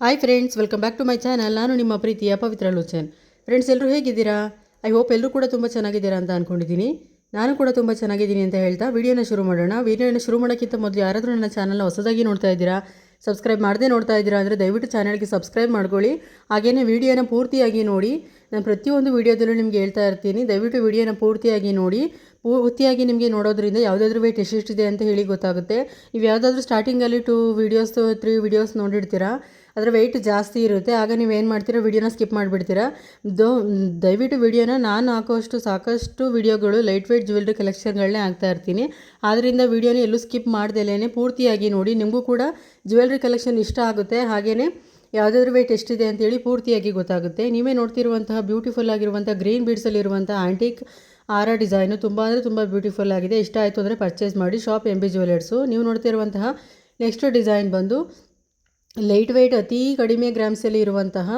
Hi friends welcome back to my channel ನಾನು ನಿಮ್ಮ ಪ್ರೀತಿಯ ಪವಿತ್ರ ಲೋಚನ್. ಫ್ರೆಂಡ್ಸ್ ಎಲ್ಲರೂ ಹೇಗಿದ್ದೀರಾ? ಐ ಹೋಪ್ ಎಲ್ಲರೂ ಕೂಡ ತುಂಬ ಚೆನ್ನಾಗಿದ್ದೀರಾ ಅಂತ ಅಂದ್ಕೊಂಡಿದ್ದೀನಿ ನಾನು ಕೂಡ ತುಂಬ ಚೆನ್ನಾಗಿದ್ದೀನಿ ಅಂತ ಹೇಳ್ತಾ ವಿಡಿಯೋನ ಶುರು ಮಾಡೋಣ. ವಿಡಿಯೋನ ಶುರು ಮಾಡೋಕ್ಕಿಂತ ಮೊದಲು ಯಾರಾದರೂ ನನ್ನ ಚಾನಲ್ನ ಹೊಸದಾಗಿ ನೋಡ್ತಾ ಇದ್ದೀರಾ ಸಬ್ಸ್ಕ್ರೈಬ್ ಮಾಡದೇ ನೋಡ್ತಾ ಇದ್ದೀರಾ ಅಂದರೆ ದಯವಿಟ್ಟು ಚಾನಲ್ಗೆ ಸಬ್ಸ್ಕ್ರೈಬ್ ಮಾಡ್ಕೊಳ್ಳಿ. ಹಾಗೆಯೇ ವಿಡಿಯೋನ ಪೂರ್ತಿಯಾಗಿ ನೋಡಿ. ನಾನು ಪ್ರತಿಯೊಂದು ವಿಡಿಯೋದಲ್ಲೂ ನಿಮಗೆ ಹೇಳ್ತಾ ಇರ್ತೀನಿ. ದಯವಿಟ್ಟು ವಿಡಿಯೋನ ಪೂರ್ತಿಯಾಗಿ ನೋಡಿ. ಪೂರ್ತಿಯಾಗಿ ನಿಮಗೆ ನೋಡೋದ್ರಿಂದ ಯಾವುದಾದ್ರೂ ವೇಟ್ ಎಷ್ಟೆಷ್ಟಿದೆ ಅಂತ ಹೇಳಿ ಗೊತ್ತಾಗುತ್ತೆ. ನೀವು ಯಾವುದಾದ್ರೂ ಸ್ಟಾರ್ಟಿಂಗಲ್ಲಿ ಟೂ ವೀಡಿಯೋಸ್ ತ್ರೀ ವೀಡಿಯೋಸ್ ನೋಡಿರ್ತೀರಾ. ಅದರ ವೆಯ್ಟ್ ಜಾಸ್ತಿ ಇರುತ್ತೆ. ಆಗ ನೀವು ಏನು ಮಾಡ್ತೀರಾ? ವಿಡಿಯೋನ ಸ್ಕಿಪ್ ಮಾಡಿಬಿಡ್ತೀರಾ. ದೋ, ದಯವಿಟ್ಟು ವಿಡಿಯೋನ ನಾನು ಹಾಕೋಷ್ಟು ಸಾಕಷ್ಟು ವಿಡಿಯೋಗಳು ಲೈಟ್ ವೆಯ್ಟ್ ಜ್ಯುವೆಲ್ರಿ ಕಲೆಕ್ಷನ್ಗಳನ್ನೇ ಹಾಕ್ತಾ ಇರ್ತೀನಿ ಆದ್ದರಿಂದ ವಿಡಿಯೋನ ಎಲ್ಲೂ ಸ್ಕಿಪ್ ಮಾಡ್ದಲೇ ಪೂರ್ತಿಯಾಗಿ ನೋಡಿ. ನಿಮಗೂ ಕೂಡ ಜ್ಯುವೆಲ್ರಿ ಕಲೆಕ್ಷನ್ ಇಷ್ಟ ಆಗುತ್ತೆ. ಹಾಗೆಯೇ ಯಾವುದಾದ್ರೂ ವೆಯ್ಟ್ ಎಷ್ಟಿದೆ ಅಂತೇಳಿ ಪೂರ್ತಿಯಾಗಿ ಗೊತ್ತಾಗುತ್ತೆ. ನೀವೇ ನೋಡ್ತಿರುವಂತಹ ಬ್ಯೂಟಿಫುಲ್ ಆಗಿರುವಂಥ ಗ್ರೀನ್ ಬೀಡ್ಸಲ್ಲಿರುವಂಥ ಆಂಟಿಕ್ ಆರ ಡಿಸೈನು ತುಂಬ ಅಂದರೆ ತುಂಬ ಬ್ಯೂಟಿಫುಲ್ ಆಗಿದೆ. ಇಷ್ಟ ಆಯಿತು ಅಂದರೆ ಪರ್ಚೇಸ್ ಮಾಡಿ. ಶಾಪ್ ಎಂ ಬಿ ಜ್ಯುವೆಲರ್ಸು ನೀವು ನೋಡ್ತಿರುವಂತಹ ನೆಕ್ಸ್ಟ್ ಡಿಸೈನ್ ಬಂದು ಲೈಟ್ ವೆಯ್ಟ್ ಅತಿ ಕಡಿಮೆ ಗ್ರಾಮ್ಸಲ್ಲಿ ಇರುವಂತಹ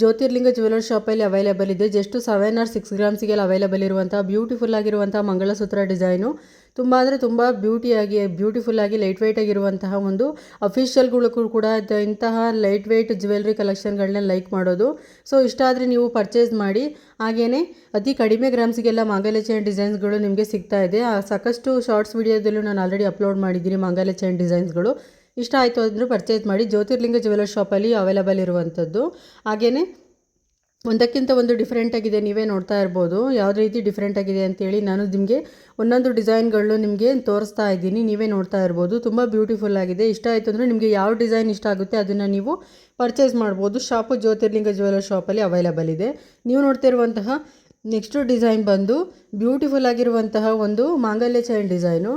ಜ್ಯೋತಿರ್ಲಿಂಗ ಜ್ಯುವೆಲರ್ ಶಾಪಲ್ಲಿ ಅವೈಲೇಬಲ್ ಇದೆ. ಜಸ್ಟ್ ಸೆವೆನ್ ಆರ್ ಸಿಕ್ಸ್ ಗ್ರಾಮ್ಸಿಗೆಲ್ಲ ಅವೈಲೇಬಲ್ ಇರುವಂತಹ ಬ್ಯೂಟಿಫುಲ್ ಆಗಿರುವಂಥ ಮಂಗಳಸೂತ್ರ ಡಿಸೈನು ತುಂಬ ಅಂದರೆ ತುಂಬ ಬ್ಯೂಟಿಯಾಗಿ ಬ್ಯೂಟಿಫುಲ್ ಆಗಿ ಲೈಟ್ ವೆಯ್ಟ್ ಆಗಿರುವಂತಹ ಒಂದು ಅಫಿಷಿಯಲ್ಗಳು ಕೂಡ ಇಂತಹ ಲೈಟ್ ವೆಯ್ಟ್ ಜ್ಯುವೆಲ್ರಿ ಕಲೆಕ್ಷನ್ಗಳನ್ನ ಲೈಕ್ ಮಾಡೋದು. ಸೊ ಇಷ್ಟ ಆದರೆ ನೀವು ಪರ್ಚೇಸ್ ಮಾಡಿ. ಹಾಗೆಯೇ ಅತಿ ಕಡಿಮೆ ಗ್ರಾಮ್ಸಿಗೆಲ್ಲ ಮಾಂಗಲ್ಯ ಚೈನ್ ಡಿಸೈನ್ಸ್ಗಳು ನಿಮಗೆ ಸಿಗ್ತಾ ಇದೆ. ಸಾಕಷ್ಟು ಶಾರ್ಟ್ಸ್ ವಿಡಿಯೋದಲ್ಲೂ ನಾನು ಆಲ್ರೆಡಿ ಅಪ್ಲೋಡ್ ಮಾಡಿದ್ದೀನಿ ಮಾಂಗಲ್ಯ ಚೈನ್ ಡಿಸೈನ್ಸ್ಗಳು ಇಷ್ಟ ಆಯಿತು ಅಂದರೆ ಪರ್ಚೇಸ್ ಮಾಡಿ ಜ್ಯೋತಿರ್ಲಿಂಗ ಜ್ಯುವೆಲರ್ ಶಾಪಲ್ಲಿ ಅವೈಲೇಬಲ್ ಇರುವಂಥದ್ದು ಹಾಗೆಯೇ ಒಂದಕ್ಕಿಂತ ಒಂದು ಡಿಫ್ರೆಂಟ್ ಆಗಿದೆ, ನೀವೇ ನೋಡ್ತಾ ಇರ್ಬೋದು. ಯಾವ ರೀತಿ ಡಿಫ್ರೆಂಟ್ ಆಗಿದೆ ಅಂತೇಳಿ ನಾನು ನಿಮಗೆ ಒಂದೊಂದು ಡಿಸೈನ್ಗಳು ನಿಮಗೆ ತೋರಿಸ್ತಾ ಇದ್ದೀನಿ. ನೀವೇ ನೋಡ್ತಾ ಇರ್ಬೋದು. ತುಂಬ ಬ್ಯೂಟಿಫುಲ್ ಆಗಿದೆ. ಇಷ್ಟ ಆಯಿತು ಅಂದರೆ ನಿಮಗೆ ಯಾವ ಡಿಸೈನ್ ಇಷ್ಟ ಆಗುತ್ತೆ ಅದನ್ನು ನೀವು ಪರ್ಚೇಸ್ ಮಾಡ್ಬೋದು. ಶಾಪು ಜ್ಯೋತಿರ್ಲಿಂಗ ಜ್ಯುವೆಲರ್ ಶಾಪಲ್ಲಿ ಅವೈಲಬಲ್ ಇದೆ. ನೀವು ನೋಡ್ತಿರುವಂತಹ ನೆಕ್ಸ್ಟು ಡಿಸೈನ್ ಬಂದು ಬ್ಯೂಟಿಫುಲ್ ಆಗಿರುವಂತಹ ಒಂದು ಮಾಂಗಲ್ಯ ಚೈನ್ ಡಿಸೈನು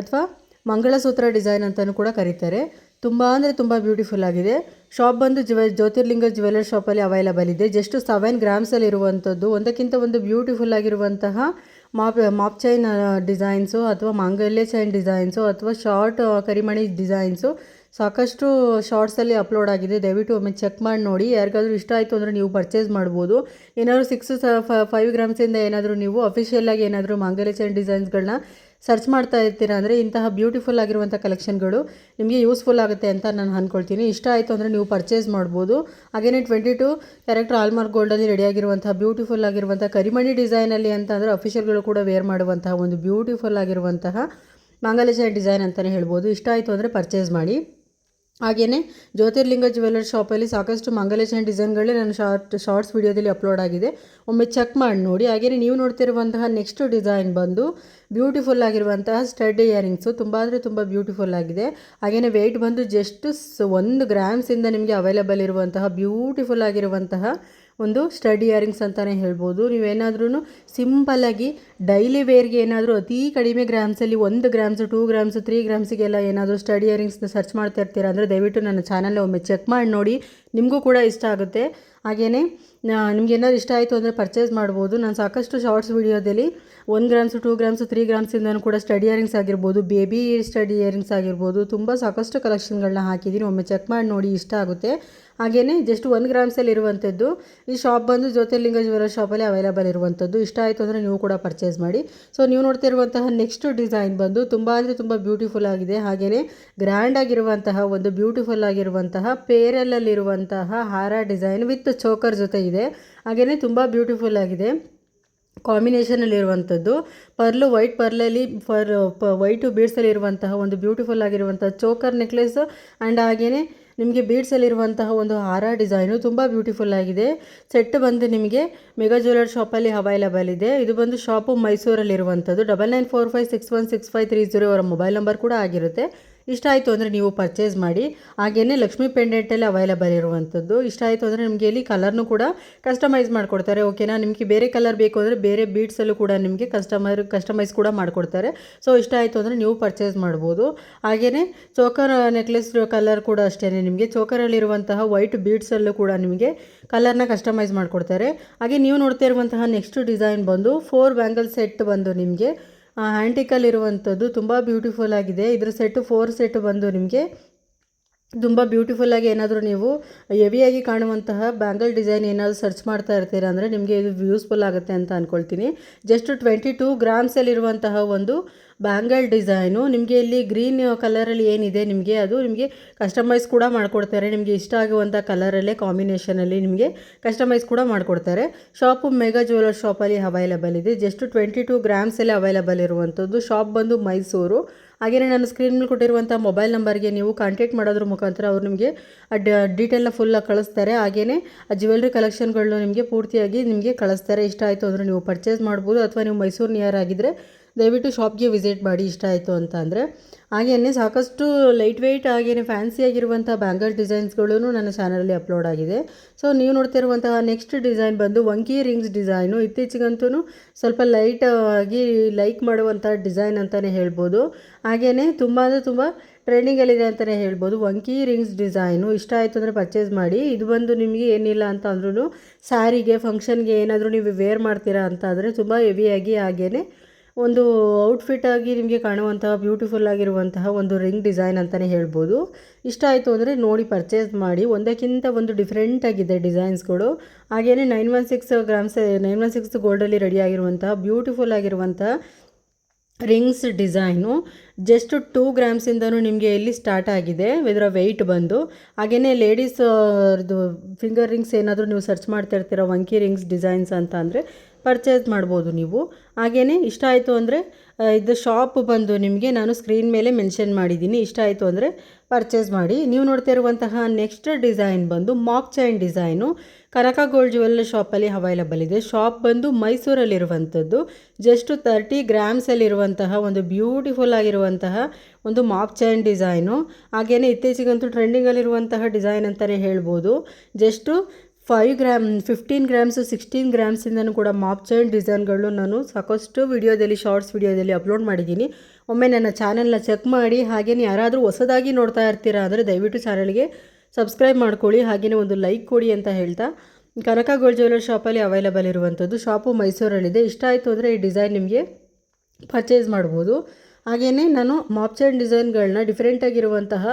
ಅಥವಾ ಮಂಗಳಸೂತ್ರ ಡಿಸೈನ್ ಅಂತಲೂ ಕೂಡ ಕರೀತಾರೆ. ತುಂಬ ಅಂದರೆ ತುಂಬ ಬ್ಯೂಟಿಫುಲ್ ಆಗಿದೆ. ಶಾಪ್ ಬಂದು ಜ್ಯುವೆ ಜ್ಯೋತಿರ್ಲಿಂಗ ಜ್ಯುವೆಲರ್ ಶಾಪಲ್ಲಿ ಅವೈಲಬಲ್ ಇದೆ. ಜಸ್ಟ್ ಸೆವೆನ್ ಗ್ರಾಮ್ಸಲ್ಲಿ ಇರುವಂಥದ್ದು ಒಂದಕ್ಕಿಂತ ಒಂದು ಬ್ಯೂಟಿಫುಲ್ ಆಗಿರುವಂತಹ ಮಾಪ್ ಮಾಪ್ ಚೈನ್ ಡಿಸೈನ್ಸು ಅಥವಾ ಮಾಂಗಲ್ಯ ಚೈನ್ ಡಿಸೈನ್ಸು ಅಥವಾ ಶಾರ್ಟ್ ಕರಿಮಣಿ ಡಿಸೈನ್ಸು ಸಾಕಷ್ಟು ಶಾರ್ಟ್ಸಲ್ಲಿ ಅಪ್ಲೋಡ್ ಆಗಿದೆ. ದಯವಿಟ್ಟು ಒಮ್ಮೆ ಚೆಕ್ ಮಾಡಿ ನೋಡಿ. ಯಾರಿಗಾದರೂ ಇಷ್ಟ ಆಯಿತು ಅಂದರೆ ನೀವು ಪರ್ಚೇಸ್ ಮಾಡ್ಬೋದು. ಏನಾದರೂ ಸಿಕ್ಸ್ ಫೈವ್ ಗ್ರಾಮ್ಸಿಂದ ಏನಾದರೂ ನೀವು ಅಫಿಷಿಯಲಾಗಿ ಏನಾದರೂ ಮಾಂಗಲ್ಯ ಚೈನ್ ಡಿಸೈನ್ಸ್ಗಳನ್ನ ಸರ್ಚ್ ಮಾಡ್ತಾ ಇರ್ತೀರಾ ಅಂದರೆ ಇಂತಹ ಬ್ಯೂಟಿಫುಲ್ ಆಗಿರುವಂಥ ಕಲೆಕ್ಷನ್ಗಳು ನಿಮಗೆ ಯೂಸ್ಫುಲ್ ಆಗುತ್ತೆ ಅಂತ ನಾನು ಅಂದ್ಕೊಳ್ತೀನಿ ಇಷ್ಟ ಆಯಿತು ಅಂದರೆ ನೀವು ಪರ್ಚೇಸ್ ಮಾಡ್ಬೋದು. ಹಾಗೆಯೇ ಟ್ವೆಂಟಿ ಟು ಕ್ಯಾರೆಕ್ಟರ್ ಆಲ್ಮಾರ್ಕ್ ಗೋಲ್ಡಲ್ಲಿ ರೆಡಿಯಾಗಿರುವಂತಹ ಬ್ಯೂಟಿಫುಲ್ ಆಗಿರುವಂಥ ಕರಿಮಣಿ ಡಿಸೈನಲ್ಲಿ ಅಂತ ಅಂದರೆ ಅಫಿಷಿಯಲ್ಗಳು ಕೂಡ ವೇರ್ ಮಾಡುವಂತಹ ಒಂದು ಬ್ಯೂಟಿಫುಲ್ ಆಗಿರುವಂತಹ ಮಾಂಗಲ್ಯ ಡಿಸೈನ್ ಅಂತಲೇ ಹೇಳ್ಬೋದು. ಇಷ್ಟ ಆಯಿತು ಅಂದರೆ ಪರ್ಚೇಸ್ ಮಾಡಿ. ಹಾಗೆಯೇ ಜ್ಯೋತಿರ್ಲಿಂಗ ಜ್ಯುವೆಲರ್ ಶಾಪಲ್ಲಿ ಸಾಕಷ್ಟು ಮಂಗಲ ಚೈನ್ ಡಿಸೈನ್ಗಳೇ ನಾನು ಶಾರ್ಟ್ ಶಾರ್ಟ್ಸ್ ವಿಡಿಯೋದಲ್ಲಿ ಅಪ್ಲೋಡ್ ಆಗಿದೆ. ಒಮ್ಮೆ ಚೆಕ್ ಮಾಡಿ ನೋಡಿ. ಹಾಗೆಯೇ ನೀವು ನೋಡ್ತಿರುವಂತಹ ನೆಕ್ಸ್ಟ್ ಡಿಸೈನ್ ಬಂದು ಬ್ಯೂಟಿಫುಲ್ ಆಗಿರುವಂತಹ ಸ್ಟಡ್ ಇಯರಿಂಗ್ಸು ತುಂಬ ಅಂದರೆ ತುಂಬ ಬ್ಯೂಟಿಫುಲ್ ಆಗಿದೆ. ಹಾಗೆಯೇ ವೆಯ್ಟ್ ಬಂದು ಜಸ್ಟ್ ಒಂದು ಗ್ರಾಮ್ಸಿಂದ ನಿಮಗೆ ಅವೈಲೇಬಲ್ ಇರುವಂತಹ ಬ್ಯೂಟಿಫುಲ್ ಆಗಿರುವಂತಹ ಒಂದು ಸ್ಟಡಿ ಇಯರಿಂಗ್ಸ್ ಅಂತಲೇ ಹೇಳ್ಬೋದು. ನೀವೇನಾದ್ರೂ ಸಿಂಪಲ್ಲಾಗಿ ಡೈಲಿ ವೇರ್ಗೆ ಏನಾದರೂ ಅತಿ ಕಡಿಮೆ ಗ್ರಾಮ್ಸಲ್ಲಿ ಒಂದು ಗ್ರಾಮ್ಸು, ಟೂ ಗ್ರಾಮ್ಸು, ತ್ರೀ ಗ್ರಾಮ್ಸಿಗೆಲ್ಲ ಏನಾದರೂ ಸ್ಟಡಿ ಇಯರಿಂಗ್ಸ್ನ ಸರ್ಚ್ ಮಾಡ್ತಾ ಇರ್ತೀರಾ ಅಂದರೆ ದಯವಿಟ್ಟು ನನ್ನ ಚಾನಲ್ನ ಒಮ್ಮೆ ಚೆಕ್ ಮಾಡಿ ನೋಡಿ. ನಿಮಗೂ ಕೂಡ ಇಷ್ಟ ಆಗುತ್ತೆ. ಹಾಗೆಯೇ ನಿಮ್ಗೆ ಏನಾದ್ರು ಇಷ್ಟ ಆಯಿತು ಅಂದರೆ ಪರ್ಚೇಸ್ ಮಾಡ್ಬೋದು. ನಾನು ಸಾಕಷ್ಟು ಶಾರ್ಟ್ಸ್ ವೀಡಿಯೋದಲ್ಲಿ one grams, two grams, three ಗ್ರಾಮ್ಸಿಂದನೂ ಕೂಡ ಸ್ಟಡಿ ಇಯರಿಂಗ್ಸ್ ಆಗಿರ್ಬೋದು, ಬೇಬಿ ಸ್ಟಡಿ ಇಯರಿಂಗ್ಸ್ ಆಗಿರ್ಬೋದು, ತುಂಬ ಸಾಕಷ್ಟು ಕಲೆಕ್ಷನ್ಗಳನ್ನ ಹಾಕಿದ್ದೀನಿ. ಒಮ್ಮೆ ಚೆಕ್ ಮಾಡಿ ನೋಡಿ, ಇಷ್ಟ ಆಗುತ್ತೆ. ಹಾಗೆಯೇ ಜಸ್ಟ್ ಒನ್ ಗ್ರಾಮ್ಸಲ್ಲಿ ಇರುವಂಥದ್ದು ಈ ಶಾಪ್ ಬಂದು ಜ್ಯೋತಿರ್ಲಿಂಗ ಜ್ಯುವೆಲರ್ ಶಾಪಲ್ಲಿ ಅವೈಲೇಬಲ್ ಇರುವಂಥದ್ದು ಇಷ್ಟ ಆಯಿತು ಅಂದರೆ ನೀವು ಕೂಡ ಪರ್ಚೇಸ್ ಮಾಡಿ. ಸೊ ನೀವು ನೋಡ್ತಿರುವಂತಹ ನೆಕ್ಸ್ಟ್ ಡಿಸೈನ್ ಬಂದು ತುಂಬ ಅಂದರೆ ತುಂಬ ಬ್ಯೂಟಿಫುಲ್ ಆಗಿದೆ. ಹಾಗೆಯೇ ಗ್ರ್ಯಾಂಡ್ ಆಗಿರುವಂತಹ, ಒಂದು ಬ್ಯೂಟಿಫುಲ್ ಆಗಿರುವಂತಹ ಪೇರಲಲ್ಲಿರುವಂತಹ ಹಾರ ಡಿಸೈನ್ ವಿತ್ ಚೋಕರ್ ಜೊತೆ ಇದೆ. ಹಾಗೆಯೇ ತುಂಬ ಬ್ಯೂಟಿಫುಲ್ ಆಗಿದೆ. ಕಾಂಬಿನೇಷನಲ್ಲಿರುವಂಥದ್ದು ಪರ್ಲು ವೈಟ್ ಪರ್ಲಲ್ಲಿ, ಪರ್, ಪ ವೈಟು ಬೀಡ್ಸಲ್ಲಿರುವಂತಹ ಒಂದು ಬ್ಯೂಟಿಫುಲ್ ಆಗಿರುವಂಥ ಚೋಕರ್ ನೆಕ್ಲೆಸ್ ಆ್ಯಂಡ್ ಹಾಗೆಯೇ ನಿಮಗೆ ಬೀಡ್ಸಲ್ಲಿರುವಂತಹ ಒಂದು ಹಾರ ಡಿಸೈನು ತುಂಬ ಬ್ಯೂಟಿಫುಲ್ ಆಗಿದೆ. ಸೆಟ್ ಬಂದು ನಿಮಗೆ ಮೆಗಾ ಜ್ಯುವೆಲರ್ ಶಾಪಲ್ಲಿ ಅವೈಲಬಲ್ ಇದೆ. ಇದು ಬಂದು shop ಮೈಸೂರಲ್ಲಿರುವಂಥದ್ದು double nine four five six one six five three zero ಅವರ ಮೊಬೈಲ್ ನಂಬರ್ ಕೂಡ ಆಗಿರುತ್ತೆ. ಇಷ್ಟ ಆಯಿತು ಅಂದರೆ ನೀವು ಪರ್ಚೇಸ್ ಮಾಡಿ. ಹಾಗೆಯೇ ಲಕ್ಷ್ಮಿ ಪೆಂಡೆಂಟಲ್ಲಿ ಅವೈಲೇಬಲ್ ಇರುವಂಥದ್ದು ಇಷ್ಟ ಆಯಿತು ಅಂದರೆ ನಿಮಗೆ ಇಲ್ಲಿ ಕಲರ್ನು ಕೂಡ ಕಸ್ಟಮೈಸ್ ಮಾಡಿಕೊಡ್ತಾರೆ. ಓಕೆನಾ ನಿಮಗೆ ಬೇರೆ ಕಲರ್ ಬೇಕು ಅಂದರೆ ಬೇರೆ ಬೀಡ್ಸಲ್ಲೂ ಕೂಡ ನಿಮಗೆ ಕಸ್ಟಮರ್ ಕಸ್ಟಮೈಸ್ ಕೂಡ ಮಾಡಿಕೊಡ್ತಾರೆ. ಸೊ ಇಷ್ಟ ಆಯಿತು ಅಂದರೆ ನೀವು ಪರ್ಚೇಸ್ ಮಾಡ್ಬೋದು. ಹಾಗೆಯೇ ಚೋಕರ್ ನೆಕ್ಲೆಸ್ ಕಲರ್ ಕೂಡ ಅಷ್ಟೇ ನಿಮಗೆ. ಚೋಕರಲ್ಲಿರುವಂತಹ ವೈಟ್ ಬೀಡ್ಸಲ್ಲೂ ಕೂಡ ನಿಮಗೆ ಕಲರ್ನ ಕಸ್ಟಮೈಸ್ ಮಾಡಿಕೊಡ್ತಾರೆ. ಹಾಗೆ ನೀವು ನೋಡ್ತಾ ಇರುವಂತಹ ನೆಕ್ಸ್ಟ್ ಡಿಸೈನ್ ಬಂದು ಫೋರ್ ಬ್ಯಾಂಗಲ್ ಸೆಟ್ ಬಂದು ನಿಮಗೆ ಹ್ಯಾಂಟಿಕಲ್ ಇರುವಂಥದ್ದು ತುಂಬ ಬ್ಯೂಟಿಫುಲ್ ಆಗಿದೆ. ಇದ್ರ ಸೆಟ್ಟು ಫೋರ್ ಸೆಟ್ ಬಂದು ನಿಮಗೆ ತುಂಬ ಬ್ಯೂಟಿಫುಲ್ಲಾಗಿ ಏನಾದರೂ ನೀವು ಹೆವಿಯಾಗಿ ಕಾಣುವಂತಹ ಬ್ಯಾಂಗಲ್ ಡಿಸೈನ್ ಏನಾದರೂ ಸರ್ಚ್ ಮಾಡ್ತಾ ಇರ್ತೀರ ಅಂದರೆ ನಿಮಗೆ ಇದು ಯೂಸ್ಫುಲ್ ಆಗುತ್ತೆ ಅಂತ ಅಂದ್ಕೊಳ್ತೀನಿ ಜಸ್ಟ್ ಟ್ವೆಂಟಿ ಟೂ ಗ್ರಾಮ್ಸಲ್ಲಿರುವಂತಹ ಒಂದು ಬ್ಯಾಂಗಲ್ ಡಿಸೈನು ನಿಮಗೆ ಇಲ್ಲಿ ಗ್ರೀನ್ ಕಲರಲ್ಲಿ ಏನಿದೆ ನಿಮಗೆ? ಅದು ನಿಮಗೆ ಕಸ್ಟಮೈಸ್ ಕೂಡ ಮಾಡಿಕೊಡ್ತಾರೆ. ನಿಮಗೆ ಇಷ್ಟ ಆಗುವಂಥ ಕಲರಲ್ಲೇ ಕಾಂಬಿನೇಷನಲ್ಲಿ ನಿಮಗೆ ಕಸ್ಟಮೈಸ್ ಕೂಡ ಮಾಡಿಕೊಡ್ತಾರೆ. ಶಾಪು ಮೆಗಾ ಜ್ಯುವೆಲರ್ ಶಾಪಲ್ಲಿ ಅವೈಲಬಲ್ ಇದೆ. ಜಸ್ಟ್ ಟ್ವೆಂಟಿ ಟು ಗ್ರಾಮ್ಸಲ್ಲೇ ಅವೈಲಬಲ್ ಇರುವಂಥದ್ದು ಶಾಪ್ ಬಂದು ಮೈಸೂರು. ಹಾಗೆಯೇ ನಾನು ಸ್ಕ್ರೀನ್ ಮೇಲೆ ಕೊಟ್ಟಿರುವಂಥ ಮೊಬೈಲ್ ನಂಬರ್ಗೆ ನೀವು ಕಾಂಟ್ಯಾಕ್ಟ್ ಮಾಡೋದ್ರ ಮುಖಾಂತರ ಅವರು ನಿಮಗೆ ಡೀಟೇಲ್ನ ಫುಲ್ ಕಳಿಸ್ತಾರೆ. ಹಾಗೆಯೇ ಆ ಜ್ಯುವೆಲ್ರಿ ಕಲೆಕ್ಷನ್ಗಳನ್ನ ನಿಮಗೆ ಪೂರ್ತಿಯಾಗಿ ನಿಮಗೆ ಕಳಿಸ್ತಾರೆ. ಇಷ್ಟ ಆಯಿತು ಅಂದರೆ ನೀವು ಪರ್ಚೇಸ್ ಮಾಡ್ಬೋದು. ಅಥವಾ ನೀವು ಮೈಸೂರು ನಿಯರ್ ಆಗಿದ್ದರೆ ದಯವಿಟ್ಟು ಶಾಪ್ಗೆ ವಿಸಿಟ್ ಮಾಡಿ, ಇಷ್ಟ ಆಯಿತು ಅಂತ ಅಂದರೆ. ಹಾಗೆಯೇ ಸಾಕಷ್ಟು ಲೈಟ್ ವೆಯ್ಟ್ ಹಾಗೆಯೇ ಫ್ಯಾನ್ಸಿ ಆಗಿರುವಂಥ ಬ್ಯಾಂಗಲ್ ಡಿಸೈನ್ಸ್ಗಳೂ ನನ್ನ ಚಾನಲಲ್ಲಿ ಅಪ್ಲೋಡ್ ಆಗಿದೆ. ಸೊ ನೀವು ನೋಡ್ತಿರುವಂತಹ ನೆಕ್ಸ್ಟ್ ಡಿಸೈನ್ ಬಂದು ವಂಕಿ ರಿಂಗ್ಸ್ ಡಿಸೈನು ಇತ್ತೀಚೆಗಂತೂ ಸ್ವಲ್ಪ ಲೈಟ್ ಆಗಿ ಲೈಕ್ ಮಾಡುವಂಥ ಡಿಸೈನ್ ಅಂತಲೇ ಹೇಳ್ಬೋದು. ಹಾಗೆಯೇ ತುಂಬ ಅಂದರೆ ತುಂಬ ಟ್ರೆಂಡಿಂಗಲ್ಲಿದೆ ಅಂತಲೇ ಹೇಳ್ಬೋದು. ವಂಕಿ ರಿಂಗ್ಸ್ ಡಿಸೈನು ಇಷ್ಟ ಆಯಿತು ಅಂದರೆ ಪರ್ಚೇಸ್ ಮಾಡಿ. ಇದು ಬಂದು ನಿಮಗೆ ಏನಿಲ್ಲ ಅಂತ ಅಂದ್ರೂ ಸ್ಯಾರಿಗೆ ಫಂಕ್ಷನ್ಗೆ ಏನಾದರೂ ನೀವು ವೇರ್ ಮಾಡ್ತೀರಾ ಅಂತ ಆದರೆ ತುಂಬ ಹೆವಿಯಾಗಿ ಹಾಗೆಯೇ ಒಂದು ಔಟ್ಫಿಟ್ ಆಗಿ ನಿಮಗೆ ಕಾಣುವಂತಹ ಬ್ಯೂಟಿಫುಲ್ ಆಗಿರುವಂತಹ ಒಂದು ರಿಂಗ್ ಡಿಸೈನ್ ಅಂತಲೇ ಹೇಳ್ಬೋದು. ಇಷ್ಟ ಆಯಿತು ಅಂದರೆ ನೋಡಿ ಪರ್ಚೇಸ್ ಮಾಡಿ. ಒಂದಕ್ಕಿಂತ ಒಂದು ಡಿಫ್ರೆಂಟ್ ಆಗಿದೆ ಡಿಸೈನ್ಸ್ಗಳು ಹಾಗೆಯೇ nine one six grams nine one six ಗೋಲ್ಡಲ್ಲಿ ready ಆಗಿರುವಂತಹ ಬ್ಯೂಟಿಫುಲ್ ಆಗಿರುವಂತಹ ರಿಂಗ್ಸ್ ಡಿಸೈನು ಜಸ್ಟ್ ಟೂ ಗ್ರಾಮ್ಸಿಂದನೂ ನಿಮಗೆ ಇಲ್ಲಿ ಸ್ಟಾರ್ಟ್ ಆಗಿದೆ ಇದರ ವೆಯ್ಟ್ ಬಂದು. ಹಾಗೆಯೇ ಲೇಡೀಸ್ ಫಿಂಗರ್ ರಿಂಗ್ಸ್ ಏನಾದರೂ ನೀವು ಸರ್ಚ್ ಮಾಡ್ತಾ ಇರ್ತೀರ ವಂಕಿ ರಿಂಗ್ಸ್ ಡಿಸೈನ್ಸ್ ಅಂತ ಅಂದರೆ ಪರ್ಚೇಸ್ ಮಾಡ್ಬೋದು ನೀವು. ಹಾಗೆಯೇ ಇಷ್ಟ ಆಯಿತು ಅಂದರೆ ಇದು ಶಾಪ್ ಬಂದು ನಿಮಗೆ ನಾನು ಸ್ಕ್ರೀನ್ ಮೇಲೆ ಮೆನ್ಷನ್ ಮಾಡಿದ್ದೀನಿ ಇಷ್ಟ ಆಯಿತು ಅಂದರೆ ಪರ್ಚೇಸ್ ಮಾಡಿ. ನೀವು ನೋಡ್ತಾ ಇರುವಂತಹ ನೆಕ್ಸ್ಟ್ ಡಿಸೈನ್ ಬಂದು mop chain design Kanaka gold jewellery ಶಾಪಲ್ಲಿ ಅವೈಲಬಲ್ ಇದೆ. ಶಾಪ್ ಬಂದು ಮೈಸೂರಲ್ಲಿರುವಂಥದ್ದು ಜಸ್ಟು ತರ್ಟಿ ಗ್ರಾಮ್ಸಲ್ಲಿರುವಂತಹ ಒಂದು ಬ್ಯೂಟಿಫುಲ್ ಆಗಿರುವಂತಹ ಒಂದು ಮಾಪ್ ಚೈನ್ ಡಿಸೈನು ಹಾಗೆಯೇ ಇತ್ತೀಚೆಗಂತೂ ಟ್ರೆಂಡಿಂಗಲ್ಲಿರುವಂತಹ ಡಿಸೈನ್ ಅಂತಲೇ ಹೇಳ್ಬೋದು. Just five gram, fifteen grams, sixteen ಗ್ರಾಮ್ಸಿಂದನೂ ಕೂಡ ಮಾಪ್ ಚೈನ್ ಡಿಸೈನ್ಗಳು ನಾನು ಸಾಕಷ್ಟು ವಿಡಿಯೋದಲ್ಲಿ, ಶಾರ್ಟ್ಸ್ ವಿಡಿಯೋದಲ್ಲಿ ಅಪ್ಲೋಡ್ ಮಾಡಿದ್ದೀನಿ. ಒಮ್ಮೆ ನನ್ನ ಚಾನೆಲ್ನ ಚೆಕ್ ಮಾಡಿ ಹಾಗೆಯೇ ಯಾರಾದರೂ ಹೊಸದಾಗಿ ನೋಡ್ತಾ ಇರ್ತೀರಾ ಅಂದರೆ ದಯವಿಟ್ಟು ಚಾನಲ್ಗೆ ಸಬ್ಸ್ಕ್ರೈಬ್ ಮಾಡ್ಕೊಳ್ಳಿ ಹಾಗೆಯೇ ಒಂದು ಲೈಕ್ ಕೊಡಿ ಅಂತ ಹೇಳ್ತಾ. ಕನಕ ಗೋಲ್ಡ್ ಜ್ಯುವೆಲರ್ ಶಾಪಲ್ಲಿ ಅವೈಲೇಬಲ್ ಇರುವಂಥದ್ದು ಶಾಪು ಮೈಸೂರಲ್ಲಿದೆ. ಇಷ್ಟ ಆಯಿತು ಅಂದರೆ ಈ ಡಿಸೈನ್ ನಿಮಗೆ ಪರ್ಚೇಸ್ ಮಾಡ್ಬೋದು. ಹಾಗೆಯೇ ನಾನು ಮಾಪ್ಚೈನ್ ಡಿಸೈನ್ಗಳನ್ನ ಡಿಫ್ರೆಂಟಾಗಿರುವಂತಹ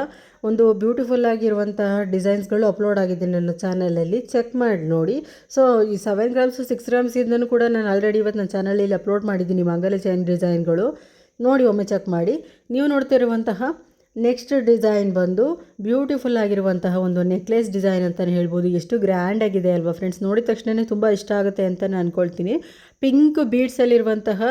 ಒಂದು ಬ್ಯೂಟಿಫುಲ್ ಆಗಿರುವಂತಹ ಡಿಸೈನ್ಸ್ಗಳು ಅಪ್ಲೋಡ್ ಆಗಿದೆ ನನ್ನ ಚಾನಲಲ್ಲಿ ಚೆಕ್ ಮಾಡಿ, ನೋಡಿ. ಸೊ ಈ ಸೆವೆನ್ ಗ್ರಾಮ್ಸು ಸಿಕ್ಸ್ ಗ್ರಾಮ್ಸಿಂದನೂ ಕೂಡ ನಾನು ಆಲ್ರೆಡಿ ಇವತ್ತು ನನ್ನ ಚಾನಲಲ್ಲಿ ಅಪ್ಲೋಡ್ ಮಾಡಿದ್ದೀನಿ ಮಂಗಲ ಚೈನ್ ಡಿಸೈನ್ಗಳು ನೋಡಿ, ಒಮ್ಮೆ ಚೆಕ್ ಮಾಡಿ. ನೀವು ನೋಡ್ತಿರುವಂತಹ ನೆಕ್ಸ್ಟ್ ಡಿಸೈನ್ ಬಂದು ಬ್ಯೂಟಿಫುಲ್ ಆಗಿರುವಂತಹ ಒಂದು ನೆಕ್ಲೆಸ್ ಡಿಸೈನ್ ಅಂತಲೇ ಹೇಳ್ಬೋದು. ಎಷ್ಟು ಗ್ರ್ಯಾಂಡ್ ಆಗಿದೆ ಅಲ್ವಾ ಫ್ರೆಂಡ್ಸ್ ನೋಡಿದ ತಕ್ಷಣವೇ ತುಂಬ ಇಷ್ಟ ಆಗುತ್ತೆ ಅಂತ ನಾನು ಅಂದ್ಕೊಳ್ತೀನಿ ಪಿಂಕ್ ಬೀಡ್ಸಲ್ಲಿರುವಂತಹ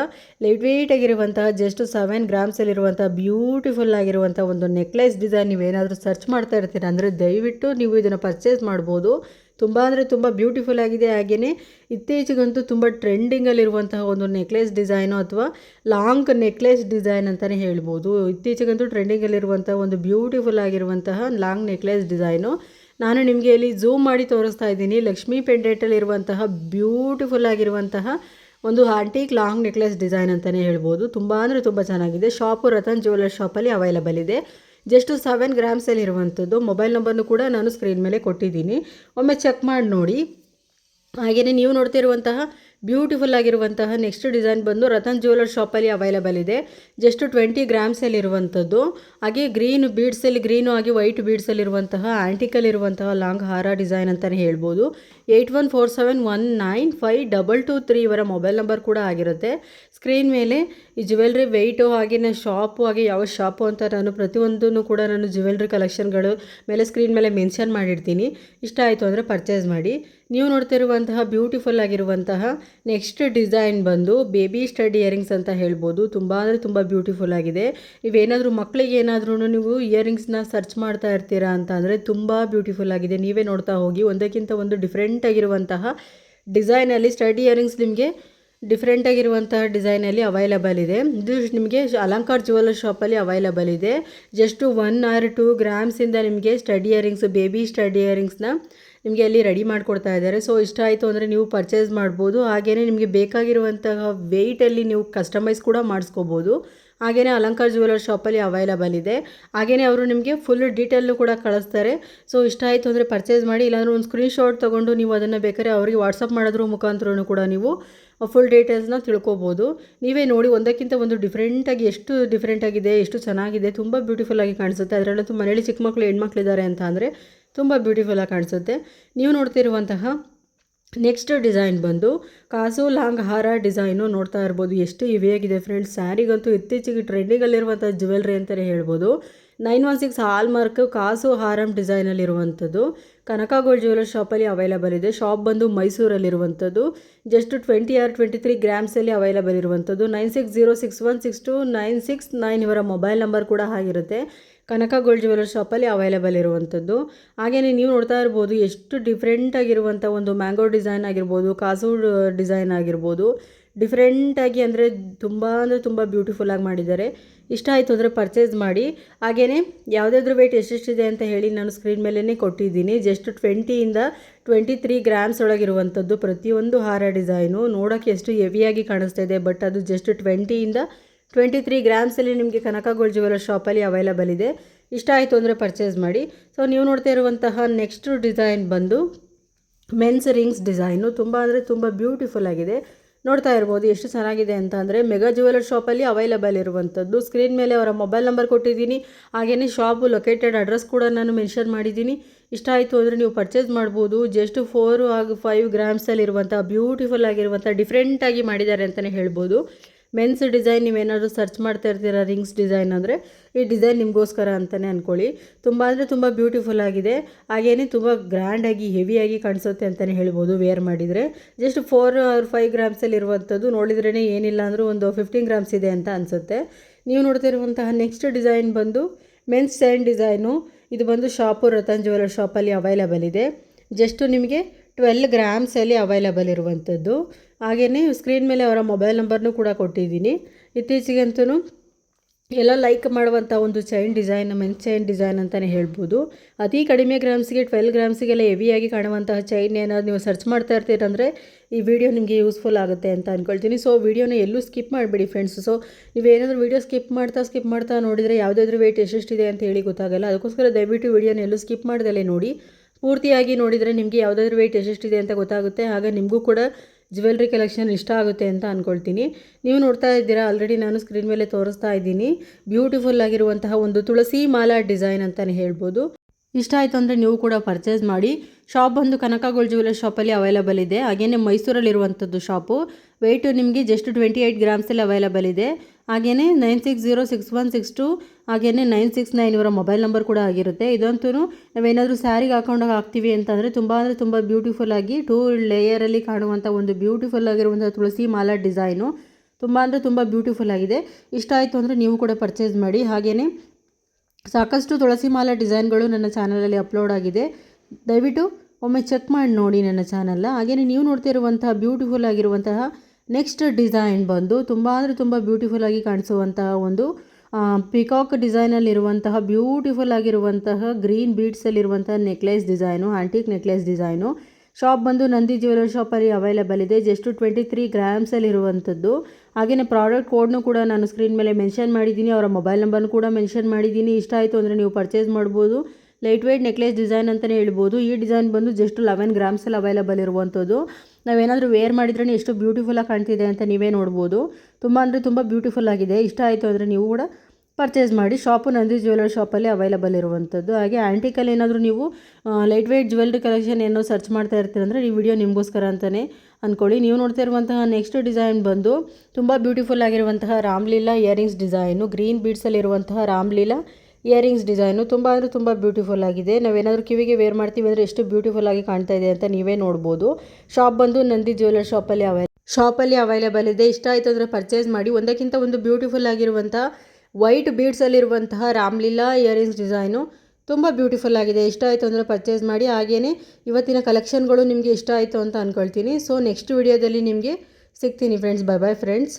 ಲೈಟ್ ವೆಯ್ಟ್ ಆಗಿರುವಂತಹ ಜಸ್ಟ್ ಸೆವೆನ್ ಗ್ರಾಮ್ಸಲ್ಲಿರುವಂತಹ ಬ್ಯೂಟಿಫುಲ್ ಆಗಿರುವಂಥ ಒಂದು ನೆಕ್ಲೆಸ್ ಡಿಸೈನ್ ನೀವೇನಾದರೂ ಸರ್ಚ್ ಮಾಡ್ತಾ ಇರ್ತೀರ ಅಂದರೆ ದಯವಿಟ್ಟು ನೀವು ಇದನ್ನು ಪರ್ಚೇಸ್ ಮಾಡ್ಬೋದು. ತುಂಬ ಅಂದರೆ ತುಂಬ ಬ್ಯೂಟಿಫುಲ್ ಆಗಿದೆ. ಹಾಗೆಯೇ ಇತ್ತೀಚೆಗಂತೂ ತುಂಬ ಟ್ರೆಂಡಿಂಗಲ್ಲಿರುವಂತಹ ಒಂದು ನೆಕ್ಲೆಸ್ ಡಿಸೈನು ಅಥವಾ ಲಾಂಗ್ ನೆಕ್ಲೆಸ್ ಡಿಸೈನ್ ಅಂತಲೇ ಹೇಳ್ಬೋದು. ಇತ್ತೀಚೆಗಂತೂ ಟ್ರೆಂಡಿಂಗಲ್ಲಿರುವಂಥ ಒಂದು ಬ್ಯೂಟಿಫುಲ್ ಆಗಿರುವಂತಹ ಲಾಂಗ್ ನೆಕ್ಲೆಸ್ ಡಿಸೈನು ನಾನು ನಿಮಗೆ ಇಲ್ಲಿ ಝೂಮ್ ಮಾಡಿ ತೋರಿಸ್ತಾ ಇದ್ದೀನಿ. ಲಕ್ಷ್ಮೀ ಪೆಂಡೆಂಟಲ್ಲಿರುವಂತಹ ಬ್ಯೂಟಿಫುಲ್ ಆಗಿರುವಂತಹ ಒಂದು ಆಂಟೀಕ್ ಲಾಂಗ್ ನೆಕ್ಲೆಸ್ ಡಿಸೈನ್ ಅಂತಲೇ ಹೇಳ್ಬೋದು. ತುಂಬ ಅಂದರೆ ತುಂಬ ಚೆನ್ನಾಗಿದೆ. ಶಾಪು ರತನ್ ಜ್ಯುವೆಲರ್ ಶಾಪಲ್ಲಿ ಅವೈಲಬಲ್ ಇದೆ. ಜಸ್ಟ್ ಸೆವೆನ್ ಗ್ರಾಮ್ಸಲ್ಲಿ ಇರುವಂಥದ್ದು ಮೊಬೈಲ್ ನಂಬರ್ನು ಕೂಡ ನಾನು ಸ್ಕ್ರೀನ್ ಮೇಲೆ ಕೊಟ್ಟಿದ್ದೀನಿ. ಒಮ್ಮೆ ಚೆಕ್ ಮಾಡಿ ನೋಡಿ. ಹಾಗೆಯೇ ನೀವು ನೋಡ್ತಿರುವಂತಹ ಬ್ಯೂಟಿಫುಲ್ ಆಗಿರುವಂತಹ ನೆಕ್ಸ್ಟ್ ಡಿಸೈನ್ ಬಂದು ರತನ್ ಜ್ಯುವೆಲರ್ ಶಾಪಲ್ಲಿ ಅವೈಲಬಲ್ ಇದೆ. ಜಸ್ಟ್ ಟ್ವೆಂಟಿ ಗ್ರಾಮ್ಸಲ್ಲಿ ಇರುವಂಥದ್ದು ಹಾಗೆ ಗ್ರೀನ್ ಬೀಡ್ಸಲ್ಲಿ ಗ್ರೀನು ಆಗಿ ವೈಟ್ ಬೀಡ್ಸಲ್ಲಿರುವಂತಹ ಆ್ಯಂಟಿಕಲ್ಲಿರುವಂತಹ ಲಾಂಗ್ ಹಾರ ಡಿಸೈನ್ ಅಂತಲೇ ಹೇಳ್ಬೋದು. Eight one four seven one nine five double two three ಇವರ ಮೊಬೈಲ್ ನಂಬರ್ ಕೂಡ ಆಗಿರುತ್ತೆ. ಸ್ಕ್ರೀನ್ ಮೇಲೆ ಈ ಜ್ಯುವೆಲ್ರಿ ವೆಯ್ಟು ಹಾಗೆಯೇ ಶಾಪು ಹಾಗೆ ಯಾವ ಶಾಪು ಅಂತ ನಾನು ಪ್ರತಿಯೊಂದನ್ನು ಕೂಡ ನಾನು ಜ್ಯುವೆಲ್ರಿ ಕಲೆಕ್ಷನ್ಗಳು ಮೇಲೆ ಸ್ಕ್ರೀನ್ ಮೇಲೆ ಮೆನ್ಷನ್ ಮಾಡಿರ್ತೀನಿ. ಇಷ್ಟ ಆಯಿತು ಅಂದರೆ ಪರ್ಚೇಸ್ ಮಾಡಿ. ನೀವು ನೋಡ್ತಿರುವಂತಹ ಬ್ಯೂಟಿಫುಲ್ ಆಗಿರುವಂತಹ ನೆಕ್ಸ್ಟ್ ಡಿಸೈನ್ ಬಂದು ಬೇಬಿ ಸ್ಟಡ್ ಇಯರಿಂಗ್ಸ್ ಅಂತ ಹೇಳ್ಬೋದು. ತುಂಬ ಅಂದರೆ ತುಂಬ ಬ್ಯೂಟಿಫುಲ್ ಆಗಿದೆ. ನೀವೇನಾದರೂ ಮಕ್ಕಳಿಗೆ ಏನಾದ್ರೂ ನೀವು ಇಯರಿಂಗ್ಸ್ನ ಸರ್ಚ್ ಮಾಡ್ತಾ ಇರ್ತೀರಾ ಅಂತ ಅಂದರೆ ತುಂಬ ಬ್ಯೂಟಿಫುಲ್ ಆಗಿದೆ. ನೀವೇ ನೋಡ್ತಾ ಹೋಗಿ. ಒಂದಕ್ಕಿಂತ ಒಂದು ಡಿಫ್ರೆಂಟ್ ಆಗಿರುವಂತಹ ಡಿಸೈನಲ್ಲಿ ಸ್ಟಡ್ ಇಯರಿಂಗ್ಸ್ ನಿಮಗೆ ಡಿಫ್ರೆಂಟ್ ಆಗಿರುವಂತಹ ಡಿಸೈನಲ್ಲಿ ಅವೈಲಬಲ್ ಇದೆ. ಇದು ನಿಮಗೆ ಅಲಂಕಾರ್ ಜ್ಯುವೆಲರ್ ಶಾಪಲ್ಲಿ ಅವೈಲಬಲ್ ಇದೆ. ಜಸ್ಟು ಒನ್ ಆರ್ ಟು ಗ್ರಾಮ್ಸಿಂದ ನಿಮಗೆ ಸ್ಟಡಿ ಇಯರಿಂಗ್ಸ್, ಬೇಬಿ ಸ್ಟಡಿ ಇಯರಿಂಗ್ಸ್ನ ನಿಮಗೆ ಅಲ್ಲಿ ರೆಡಿ ಮಾಡಿಕೊಡ್ತಾ ಇದ್ದಾರೆ. ಸೊ ಇಷ್ಟ ಆಯಿತು ಅಂದರೆ ನೀವು ಪರ್ಚೇಸ್ ಮಾಡ್ಬೋದು. ಹಾಗೆಯೇ ನಿಮಗೆ ಬೇಕಾಗಿರುವಂತಹ ವೆಯ್ಟಲ್ಲಿ ನೀವು ಕಸ್ಟಮೈಸ್ ಕೂಡ ಮಾಡಿಸ್ಕೋಬೋದು. ಹಾಗೆಯೇ ಅಲಂಕಾರ್ ಜ್ಯುವೆಲರ್ ಶಾಪಲ್ಲಿ ಅವೈಲಬಲ್ ಇದೆ. ಹಾಗೆಯೇ ಅವರು ನಿಮಗೆ ಫುಲ್ ಡೀಟೇಲ್ನು ಕೂಡ ಕಳಿಸ್ತಾರೆ. ಸೊ ಇಷ್ಟ ಆಯಿತು ಅಂದರೆ ಪರ್ಚೇಸ್ ಮಾಡಿ. ಇಲ್ಲಾಂದರೆ ಒಂದು ಸ್ಕ್ರೀನ್ಶಾಟ್ ತೊಗೊಂಡು ನೀವು ಅದನ್ನು ಬೇಕಾದ್ರೆ ಅವರಿಗೆ ವಾಟ್ಸಪ್ ಮಾಡೋದ್ರ ಮುಖಾಂತರನೂ ಕೂಡ ನೀವು ಫುಲ್ ಡೀಟೇಲ್ಸ್ನ ತಿಳ್ಕೊಬೋದು. ನೀವೇ ನೋಡಿ, ಒಂದಕ್ಕಿಂತ ಒಂದು ಡಿಫ್ರೆಂಟಾಗಿ ಎಷ್ಟು ಡಿಫ್ರೆಂಟಾಗಿದೆ ಎಷ್ಟು ಚೆನ್ನಾಗಿದೆ, ತುಂಬ ಬ್ಯೂಟಿಫುಲ್ ಆಗಿ ಕಾಣಿಸುತ್ತೆ. ಅದರಲ್ಲಂತೂ ಮನೇಲಿ ಚಿಕ್ಕ ಮಕ್ಕಳು ಹೆಣ್ಮಕ್ಳಿದ್ದಾರೆ ಅಂತ ಅಂದರೆ ತುಂಬ ಬ್ಯೂಟಿಫುಲ್ಲಾಗಿ ಕಾಣಿಸುತ್ತೆ. ನೀವು ನೋಡ್ತಿರುವಂತಹ ನೆಕ್ಸ್ಟ್ ಡಿಸೈನ್ ಬಂದು ಕಾಸು ಲಾಂಗ್ ಹಾರ ಡಿಸೈನು ನೋಡ್ತಾ ಇರ್ಬೋದು. ಎಷ್ಟು ಇವೆಯಾಗಿದೆ ಫ್ರೆಂಡ್ಸ್ ಸ್ಯಾರಿಗಂತೂ ಇತ್ತೀಚೆಗೆ ಟ್ರೆಂಡಿಗಲ್ಲಿರುವಂಥ ಜ್ಯುವೆಲ್ರಿ ಅಂತಲೇ ಹೇಳ್ಬೋದು. Nine one six hallmark ಕಾಸು ಹಾರಂ ಡಿಸೈನಲ್ಲಿರುವಂಥದ್ದು ಕನಕ ಗೋಲ್ಡ್ ಜ್ಯುವೆಲರ್ ಶಾಪಲ್ಲಿ ಅವೈಲಬಲ್ ಇದೆ. ಶಾಪ್ ಬಂದು ಮೈಸೂರಲ್ಲಿರುವಂಥದ್ದು just twenty or twenty three ಗ್ರಾಮ್ಸಲ್ಲಿ available ಇರುವಂಥದ್ದು. Nine six zero six one six two nine six nine ಇವರ ಮೊಬೈಲ್ ನಂಬರ್ ಕೂಡ ಆಗಿರುತ್ತೆ ಕನಕ ಗೋಲ್ಡ್ ಜ್ಯುವೆಲರ್ ಶಾಪಲ್ಲಿ ಅವೈಲೇಬಲ್ ಇರುವಂಥದ್ದು ಹಾಗೆಯೇ ನೀವು ನೋಡ್ತಾ ಇರ್ಬೋದು, ಎಷ್ಟು ಡಿಫ್ರೆಂಟ್ ಆಗಿರುವಂಥ ಒಂದು ಮ್ಯಾಂಗೋ ಡಿಸೈನ್ ಆಗಿರ್ಬೋದು ಕಾಸು ಡಿಸೈನ್ ಆಗಿರ್ಬೋದು. ಡಿಫ್ರೆಂಟಾಗಿ ಅಂದರೆ ತುಂಬ ಅಂದರೆ ತುಂಬ ಬ್ಯೂಟಿಫುಲ್ಲಾಗಿ ಮಾಡಿದ್ದಾರೆ. ಇಷ್ಟ ಆಯಿತು ಅಂದರೆ ಪರ್ಚೇಸ್ ಮಾಡಿ. ಹಾಗೆಯೇ ಯಾವುದಾದ್ರೂ ವೆಯ್ಟ್ ಎಷ್ಟೆಷ್ಟಿದೆ ಅಂತ ಹೇಳಿ ನಾನು ಸ್ಕ್ರೀನ್ ಮೇಲೇ ಕೊಟ್ಟಿದ್ದೀನಿ. ಜಸ್ಟ್ ಟ್ವೆಂಟಿಯಿಂದ ಟ್ವೆಂಟಿ ತ್ರೀ ಗ್ರಾಮ್ಸ್ ಒಳಗಿರುವಂಥದ್ದು ಪ್ರತಿಯೊಂದು ಹಾರ ಡಿಸೈನು ನೋಡೋಕ್ಕೆ ಎಷ್ಟು ಹೆವಿಯಾಗಿ ಕಾಣಿಸ್ತಾ ಇದೆ ಬಟ್ ಅದು ಜಸ್ಟ್ ಟ್ವೆಂಟಿಯಿಂದ ಟ್ವೆಂಟಿ ತ್ರೀ ಗ್ರಾಮ್ಸಲ್ಲಿ ನಿಮಗೆ ಕನಕ ಗೋಲ್ಡ್ ಜ್ಯುವೆಲರ್ ಶಾಪಲ್ಲಿ ಅವೈಲಬಲ್ ಇದೆ. ಇಷ್ಟ ಆಯಿತು ಅಂದರೆ ಪರ್ಚೇಸ್ ಮಾಡಿ. ಸೊ ನೀವು ನೋಡ್ತಾ ಇರುವಂತಹ ನೆಕ್ಸ್ಟ್ ಡಿಸೈನ್ ಬಂದು ಮೆನ್ಸ್ ರಿಂಗ್ಸ್ ಡಿಸೈನು ತುಂಬ ಅಂದರೆ ತುಂಬ ಬ್ಯೂಟಿಫುಲ್ ಆಗಿದೆ. ನೋಡ್ತಾ ಇರ್ಬೋದು ಎಷ್ಟು ಚೆನ್ನಾಗಿದೆ ಅಂತ ಅಂದರೆ ಮೆಗಾ ಜ್ಯುವೆಲರ್ ಶಾಪಲ್ಲಿ ಅವೈಲಬಲ್ ಇರುವಂಥದ್ದು. ಸ್ಕ್ರೀನ್ ಮೇಲೆ ಅವರ ಮೊಬೈಲ್ ನಂಬರ್ ಕೊಟ್ಟಿದ್ದೀನಿ. ಹಾಗೆಯೇ ಶಾಪು ಲೊಕೇಟೆಡ್ ಅಡ್ರೆಸ್ ಕೂಡ ನಾನು ಮೆನ್ಷನ್ ಮಾಡಿದ್ದೀನಿ. ಇಷ್ಟ ಆಯಿತು ಅಂದರೆ ನೀವು ಪರ್ಚೇಸ್ ಮಾಡ್ಬೋದು. ಜಸ್ಟ್ ಫೋರ್ ಹಾಗೂ ಫೈವ್ ಗ್ರಾಮ್ಸಲ್ಲಿರುವಂಥ ಬ್ಯೂಟಿಫುಲ್ ಆಗಿರುವಂಥ ಡಿಫ್ರೆಂಟಾಗಿ ಮಾಡಿದ್ದಾರೆ ಅಂತಲೇ ಹೇಳ್ಬೋದು. ಮೆನ್ಸ್ ಡಿಸೈನ್ ನೀವೇನಾದರೂ ಸರ್ಚ್ ಮಾಡ್ತಾ ಇರ್ತೀರ ರಿಂಗ್ಸ್ ಡಿಸೈನ್ ಅಂದರೆ, ಈ ಡಿಸೈನ್ ನಿಮಗೋಸ್ಕರ ಅಂತಲೇ ಅಂದ್ಕೊಳ್ಳಿ ತುಂಬ ಅಂದರೆ ತುಂಬ ಬ್ಯೂಟಿಫುಲ್ ಆಗಿದೆ. ಹಾಗೇನೇ ತುಂಬ ಗ್ರ್ಯಾಂಡಾಗಿ ಹೆವಿಯಾಗಿ ಕಾಣಿಸುತ್ತೆ ಅಂತಲೇ ಹೇಳ್ಬೋದು ವೇರ್ ಮಾಡಿದರೆ. ಜಸ್ಟ್ ಫೋರ್ ಆರ್ ಫೈವ್ ಗ್ರಾಮ್ಸಲ್ಲಿ ಇರುವಂಥದ್ದು ನೋಡಿದ್ರೇ ಏನಿಲ್ಲ ಅಂದರೂ ಒಂದು ಫಿಫ್ಟೀನ್ ಗ್ರಾಮ್ಸ್ ಇದೆ ಅಂತ ಅನಿಸುತ್ತೆ. ನೀವು ನೋಡ್ತಿರುವಂತಹ ನೆಕ್ಸ್ಟ್ ಡಿಸೈನ್ ಬಂದು ಮೆನ್ಸ್ ಸ್ಯಾಂಡ್ ಡಿಸೈನು ಇದು ಬಂದು ಶಾಪು ರತನ್ ಜುವೆಲರ್ ಶಾಪಲ್ಲಿ ಅವೈಲಬಲ್ ಇದೆ. ಜಸ್ಟು ನಿಮಗೆ ಟ್ವೆಲ್ ಗ್ರಾಮ್ಸಲ್ಲಿ ಅವೈಲಬಲ್ ಇರುವಂಥದ್ದು ಹಾಗೆಯೇ ಸ್ಕ್ರೀನ್ ಮೇಲೆ ಅವರ ಮೊಬೈಲ್ ನಂಬರ್ನೂ ಕೂಡ ಕೊಟ್ಟಿದ್ದೀನಿ. ಇತ್ತೀಚೆಗಂತೂ ಎಲ್ಲ ಲೈಕ್ ಮಾಡುವಂಥ ಒಂದು chain design men chain design ಅಂತಲೇ ಹೇಳ್ಬೋದು. ಅತಿ ಕಡಿಮೆ ಗ್ರಾಮ್ಸ್ಗೆ ಟ್ವೆಲ್ ಗ್ರಾಮ್ಸ್ಗೆಲ್ಲ ಹೆವಿಯಾಗಿ ಕಾಣುವಂತಹ ಚೈನ್ ಏನಾದ್ರು ನೀವು ಸರ್ಚ್ ಮಾಡ್ತಾ ಇರ್ತೀರಂದರೆ ಈ ವಿಡಿಯೋ ನಿಮಗೆ ಯೂಸ್ಫುಲ್ ಆಗುತ್ತೆ ಅಂತ ಅಂದ್ಕೊಳ್ತೀನಿ ಸೊ ವಿಡಿಯೋನ ಎಲ್ಲೂ ಸ್ಕಿಪ್ ಮಾಡಿಬಿಡಿ ಫ್ರೆಂಡ್ಸ್ ಸೊ ನೀವೇನಾದರೂ ವೀಡಿಯೋ ಸ್ಕಿಪ್ ಮಾಡ್ತಾ ಸ್ಕಿಪ್ ಮಾಡ್ತಾ ನೋಡಿದರೆ ಯಾವುದಾದ್ರೂ ವೆಯ್ಟ್ ಎಷ್ಟೆಷ್ಟಿದೆ ಅಂತ ಹೇಳಿ ಗೊತ್ತಾಗಲ್ಲ. ಅದಕ್ಕೋಸ್ಕರ ದಯವಿಟ್ಟು ವಿಡಿಯೋನ ಎಲ್ಲೂ ಸ್ಕಿಪ್ ಮಾಡ್ದಲೇ ನೋಡಿ. ಪೂರ್ತಿಯಾಗಿ ನೋಡಿದರೆ ನಿಮಗೆ ಯಾವುದಾದ್ರೂ ವೆಯ್ಟ್ ಎಷ್ಟೆಷ್ಟಿದೆ ಅಂತ ಗೊತ್ತಾಗುತ್ತೆ. ಆಗ ನಿಮಗೂ ಕೂಡ ಜ್ಯುವೆಲ್ರಿ ಕಲೆಕ್ಷನ್ ಇಷ್ಟ ಆಗುತ್ತೆ ಅಂತ ಅಂದ್ಕೊಳ್ತೀನಿ ನೀವು ನೋಡ್ತಾ ಇದ್ದೀರಾ ಆಲ್ರೆಡಿ ನಾನು ಸ್ಕ್ರೀನ್ ಮೇಲೆ ತೋರಿಸ್ತಾ ಇದ್ದೀನಿ. ಬ್ಯೂಟಿಫುಲ್ ಆಗಿರುವಂತಹ ಒಂದು ತುಳಸಿ ಮಾಲಾ ಡಿಸೈನ್ ಅಂತಲೇ ಹೇಳ್ಬೋದು. ಇಷ್ಟ ಆಯಿತು ಅಂದರೆ ನೀವು ಕೂಡ ಪರ್ಚೇಸ್ ಮಾಡಿ. ಶಾಪ್ ಬಂದು ಕನಕ ಗೋಲ್ಡ್ ಜ್ಯುವೆಲರ್ ಶಾಪಲ್ಲಿ ಅವೈಲಬಲ್ ಇದೆ. ಹಾಗೆಯೇ ಮೈಸೂರಲ್ಲಿರುವಂಥದ್ದು ಶಾಪು ವೆಯ್ಟು ನಿಮಗೆ ಜಸ್ಟ್ ಟ್ವೆಂಟಿ ಏಯ್ಟ್ ಗ್ರಾಮ್ಸಲ್ಲಿ ಅವೈಲಬಲ್ ಇದೆ. ಹಾಗೆಯೇ nine six zero six one six two ಹಾಗೆಯೇ ನೈನ್ ಸಿಕ್ಸ್ ನೈನ್ ಇವರ ಮೊಬೈಲ್ ನಂಬರ್ ಕೂಡ ಆಗಿರುತ್ತೆ. ಇದಂತೂ ನಾವೇನಾದರೂ ಸ್ಯಾರಿಗೆ ಹಾಕೊಂಡಾಗ ಹಾಕ್ತೀವಿ ಅಂತಂದರೆ ತುಂಬ ಅಂದರೆ ತುಂಬ ಬ್ಯೂಟಿಫುಲ್ ಆಗಿ ಟೂ ಲೇಯರಲ್ಲಿ ಕಾಣುವಂಥ ಒಂದು ಬ್ಯೂಟಿಫುಲ್ ಆಗಿರುವಂಥ ತುಳಸಿ ಮಾಲಾ ಡಿಸೈನು ತುಂಬ ಅಂದರೆ ತುಂಬ ಬ್ಯೂಟಿಫುಲ್ ಆಗಿದೆ. ಇಷ್ಟ ಆಯಿತು ಅಂದರೆ ನೀವು ಕೂಡ ಪರ್ಚೇಸ್ ಮಾಡಿ. ಹಾಗೆಯೇ ಸಾಕಷ್ಟು ತುಳಸಿ ಮಾಲೆ ಡಿಸೈನ್ಗಳು ನನ್ನ ಚಾನಲಲ್ಲಿ ಅಪ್ಲೋಡ್ ಆಗಿದೆ. ದಯವಿಟ್ಟು ಒಮ್ಮೆ ಚೆಕ್ ಮಾಡಿ ನೋಡಿ ನನ್ನ ಚಾನಲ್ನ. ಹಾಗೆಯೇ ನೀವು ನೋಡ್ತಿರುವಂತಹ ಬ್ಯೂಟಿಫುಲ್ ಆಗಿರುವಂತಹ ನೆಕ್ಸ್ಟ್ ಡಿಸೈನ್ ಬಂದು ತುಂಬ ಅಂದರೆ ತುಂಬ ಬ್ಯೂಟಿಫುಲ್ ಆಗಿ ಕಾಣಿಸುವಂತಹ ಒಂದು ಪಿಕಾಕ್ ಡಿಸೈನಲ್ಲಿರುವಂತಹ ಬ್ಯೂಟಿಫುಲ್ ಆಗಿರುವಂತಹ green ಬೀಡ್ಸಲ್ಲಿರುವಂತಹ necklace design antique necklace design shop ಬಂದು ನಂದಿ ಜ್ಯುವೆಲರ್ ಶಾಪಲ್ಲಿ ಅವೈಲೇಬಲ್ ಇದೆ. ಜಸ್ಟು ಟ್ವೆಂಟಿ ತ್ರೀ ಗ್ರಾಮ್ಸಲ್ಲಿ ಇರುವಂಥದ್ದು ಹಾಗೆಯೇ ಪ್ರಾಡಕ್ಟ್ ಕೋಡ್ನು ಕೂಡ ನಾನು ಸ್ಕ್ರೀನ್ ಮೇಲೆ ಮೆನ್ಷನ್ ಮಾಡಿದ್ದೀನಿ. ಅವರ ಮೊಬೈಲ್ ನಂಬರ್ನು ಕೂಡ ಮೆನ್ಷನ್ ಮಾಡಿದ್ದೀನಿ. ಇಷ್ಟ ಆಯಿತು ಅಂದರೆ ನೀವು ಪರ್ಚೇಸ್ ಮಾಡ್ಬೋದು. ಲೈಟ್ ವೇಟ್ ನೆಕ್ಲೆಸ್ ಡಿಸೈನ್ ಅಂತಲೇ ಹೇಳ್ಬೋದು. ಈ ಡಿಸೈನ್ ಬಂದು ಜಸ್ಟ್ ಲೆವೆನ್ ಗ್ರಾಮ್ಸಲ್ಲಿ ಅವೈಲೇಬಲ್ ಇರುವಂಥದ್ದು ನಾವೇನಾದರೂ ವೇರ್ ಮಾಡಿದ್ರೆ ಎಷ್ಟು ಬ್ಯೂಟಿಫುಲ್ಲಾಗಿ ಕಾಣ್ತಿದೆ ಅಂತ ನೀವೇ ನೋಡ್ಬೋದು. ತುಂಬ ಅಂದರೆ ತುಂಬ ಬ್ಯೂಟಿಫುಲ್ ಆಗಿದೆ. ಇಷ್ಟ ಆಯಿತು ಅಂದರೆ ನೀವು ಕೂಡ ಪರ್ಚೇಸ್ ಮಾಡಿ ಶಾಪು ನಂದಿ ಜ್ಯುವೆಲರಿ ಶಾಪಲ್ಲಿ ಅವೈಲಬಲ್ ಇರುವಂಥದ್ದು ಹಾಗೆ ಆ್ಯಂಟಿಕಲ್ಲಿ ಏನಾದರೂ ನೀವು ಲೈಟ್ ವೇಟ್ ಜ್ಯುವೆಲ್ರಿ ಕಲೆಕ್ಷನ್ ಏನೋ ಸರ್ಚ್ ಮಾಡ್ತಾ ಇರ್ತೀರಂದರೆ ಈ ವಿಡಿಯೋ ನಿಮಗೋಸ್ಕರ ಅಂತಲೇ ಅಂದ್ಕೊಳ್ಳಿ ನೀವು ನೋಡ್ತಾ ಇರುವಂತಹ ನೆಕ್ಸ್ಟ್ ಡಿಸೈನ್ ಬಂದು ತುಂಬ ಬ್ಯೂಟಿಫುಲ್ ಆಗಿರುವಂತಹ ರಾಮ್ಲೀಲಾ ಇಯರಿಂಗ್ಸ್ ಡಿಸೈನು ಗ್ರೀನ್ ಬೀಡ್ಸಲ್ಲಿರುವಂತಹ ರಾಮ್ಲೀಲಾ ಇಯರಿಂಗ್ಸ್ ಡಿಸೈನು ತುಂಬ ಅಂದರೆ ತುಂಬ ಬ್ಯೂಟಿಫುಲ್ ಆಗಿದೆ. ನಾವೇನಾದರೂ ಕಿವಿಗೆ ವೇರ್ ಮಾಡ್ತೀವಿ ಅಂದರೆ ಎಷ್ಟು ಬ್ಯೂಟಿಫುಲ್ ಆಗಿ ಕಾಣ್ತಾ ಇದೆ ಅಂತ ನೀವೇ ನೋಡ್ಬೋದು. ಶಾಪ್ ಬಂದು ನಂದಿ ಜ್ಯುವೆಲರ್ ಶಾಪಲ್ಲಿ ಅವೈ ಶಾಪಲ್ಲಿ ಅವೈಲೇಬಲ್ ಇದೆ. ಇಷ್ಟ ಆಯಿತು ಅಂದರೆ ಪರ್ಚೇಸ್ ಮಾಡಿ. ಒಂದಕ್ಕಿಂತ ಒಂದು ಬ್ಯೂಟಿಫುಲ್ ಆಗಿರುವಂಥ ವೈಟ್ ಬೀಡ್ಸಲ್ಲಿರುವಂತಹ ರಾಮ್ಲೀಲಾ ಇಯರಿಂಗ್ಸ್ ಡಿಸೈನು. ತುಂಬ ಬ್ಯೂಟಿಫುಲ್ ಆಗಿದೆ. ಇಷ್ಟ ಆಯಿತು ಅಂದರೆ ಪರ್ಚೇಸ್ ಮಾಡಿ. ಹಾಗೇ ಇವತ್ತಿನ ಕಲೆಕ್ಷನ್ಗಳು ನಿಮಗೆ ಇಷ್ಟ ಆಯಿತು ಅಂತ ಅಂದ್ಕೊಳ್ತೀನಿ ಸೊ ನೆಕ್ಸ್ಟ್ ವಿಡಿಯೋದಲ್ಲಿ ನಿಮಗೆ ಸಿಗ್ತೀನಿ ಫ್ರೆಂಡ್ಸ್ ಬೈ ಬಾಯ್ ಫ್ರೆಂಡ್ಸ್